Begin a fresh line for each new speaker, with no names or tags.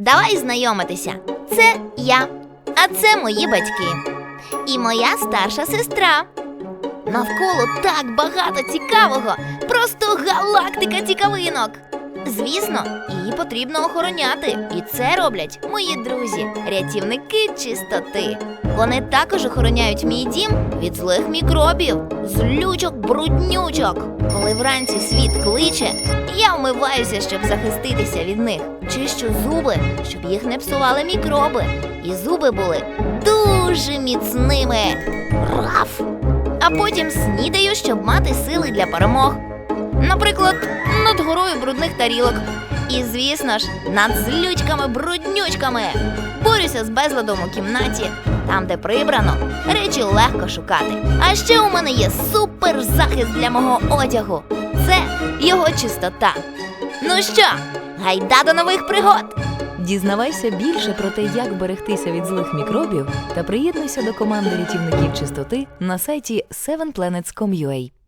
Давай знайомитися. Це я, а це мої батьки. І моя старша сестра. Навколо так багато цікавого, просто галактика цікавинок. Звісно, її потрібно охороняти, і це роблять мої друзі, рятівники чистоти. Вони також охороняють мій дім від злих мікробів, злючок, бруднючок. Коли вранці світ кличе, я вмиваюся, щоб захиститися від них. Чищу зуби, щоб їх не псували мікроби. І зуби були дуже міцними. Раф! А потім снідаю, щоб мати сили для перемог. Наприклад, над горою брудних тарілок. І, звісно ж, над злючками-бруднючками. Борюся з безладом у кімнаті, там, де прибрано, речі легко шукати. А ще у мене є суперзахист для мого одягу. Це його чистота. Ну що, гайда до нових пригод!
Дізнавайся більше про те, як берегтися від злих мікробів, та приєднуйся до команди рятівників чистоти на сайті 7planets.com.ua.